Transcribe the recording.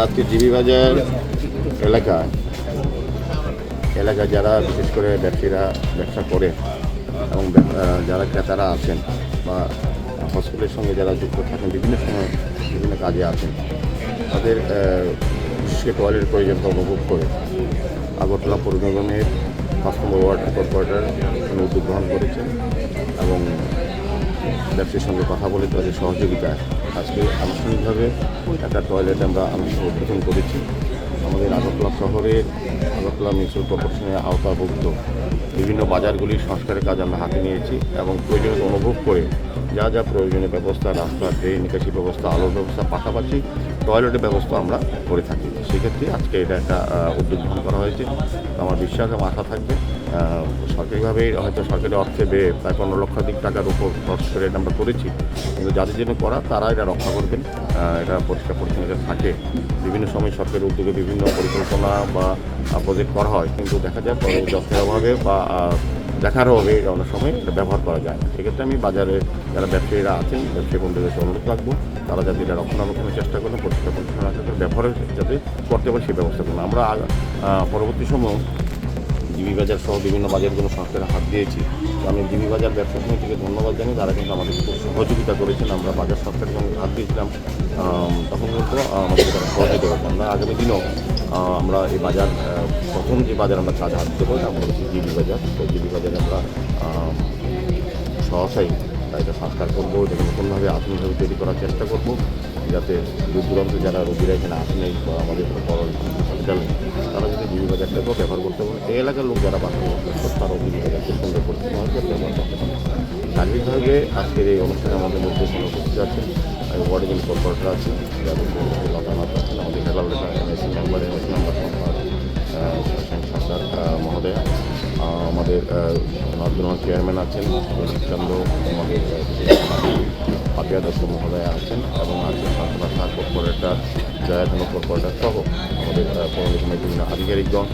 আজকে জিবি বাজার এলাকায় এলাকায় যারা বিশেষ করে ব্যবসায়ীরা ব্যবসা করে এবং যারা ক্রেতারা আছেন বা হসপিটালের সঙ্গে যারা যুক্ত থাকেন, বিভিন্ন সময় বিভিন্ন কাজে আছেন, তাদের বিশেষ টয়লেট প্রয়োজনটা অনুভব করে আগরতলা পৌর নিগমের পাঁচ নম্বর ওয়ার্ড কর্পোরেটর উদ্যোগ গ্রহণ করেছেন এবং ব্যবসায়ীর সঙ্গে কথা বলে তাদের সহযোগিতায় আজকে আনুষ্ঠানিকভাবে একটা টয়লেট আমরা আনুষ্ঠানিক উদ্বোধন করেছি। আমাদের আগরতলা শহরের আগরতলা মিউনিসিপ্যাল কর্পোরেশনের আওতাভুক্ত বিভিন্ন বাজারগুলির সংস্কারের কাজ আমরা হাতে নিয়েছি এবং প্রয়োজনীয়তা অনুভব করে যা যা প্রয়োজনীয় ব্যবস্থা, রাস্তা, ড্রেন, নিকাশি ব্যবস্থা, আলোর ব্যবস্থা পাশাপাশি টয়লেটের ব্যবস্থা আমরা করে থাকি। সেক্ষেত্রে আজকে এটা একটা উদ্যোগ করা হয়েছে। আমার বিশ্বাস এবং আশা থাকবে সরকারিভাবে হয়তো সরকারি অর্থে ব্যয়ে প্রায় পনেরো লক্ষাধিক টাকার উপর খরচ করে আমরা করেছি। কিন্তু যাদের জন্য করা তারা এটা রক্ষা করবেন। এটা পরিষ্কার পরিচ্ছন্নতা থাকে, বিভিন্ন সময় সরকারের উদ্যোগে বিভিন্ন পরিকল্পনা বা প্রজেক্ট করা হয়, কিন্তু দেখা যায় যত্নের অভাবে বা দেখার অভাবে অনেক সময় এটা ব্যবহার করা যায় সেক্ষেত্রে আমি বাজারে যারা ব্যবসায়ীরা আছেন, ব্যবসায়ী বন্ধুদেরকে অনুরোধ রাখব, তারা যাতে এটা রক্ষণাবেক্ষণের চেষ্টা করেন, পরিষ্কার পরিচ্ছন্ন রাখার ব্যবহারের যাতে করতে পারে সেই ব্যবস্থা করুন। আমরা পরবর্তী সময় জিবি বাজার সহ বিভিন্ন বাজারগুলো সংস্কারে হাত দিয়েছি। আমি জিবি বাজার ব্যবসা সমিতিকে ধন্যবাদ জানাই তারা কিন্তু আমাদের খুব সহযোগিতা করেছেন। আমরা বাজার সংস্কারে যখন হাত দিয়েছিলাম। তখন কিন্তু আমাদের তারা সহযোগিতা করেছেন। আমরা আগামী দিনেও আমরা এই বাজার প্রথম যে বাজার আমরা কাজ হাত দেবো আমরা হচ্ছে জিবি বাজার তো জিবি বাজারে আমরা আম, সহসাই এটা সংস্কার করব এটা নতুনভাবে আধুনিকভাবে তৈরি করার চেষ্টা করব যাতে দূর দূরান্তে যারা রোগীরা এখানে আসেন আমাদের বড় হসপিটালে তারা যদি জিবি বাজারটাকেও ব্যবহার করতে পারে এই এলাকার লোক যারা বাসা করতে তারাও জিবি বাজারকে সুন্দর করতে পারবে ব্যবহার করতে পারে সার্বিকভাবে আজকের এই অনুষ্ঠানে আমাদের মধ্যে কোনো উপস্থিত আছেন ওয়ার্ডে যিনি কর্পোরেটর আছেন যাদের লতানাথ আছেন, আমাদের Helal MAC member MAC member Sarkar মহোদয়া আমাদের নজরুল চেয়ারম্যান আছেন চন্দ্র, আমাদের পাপিয়া দত্ত মহোদয়া আছেন, এবং আছেন সরকার কর্পোরেটর জয়াধন কর্পোরেটর সহ আমাদের পৌর বিভিন্ন আধিকারিকগণ।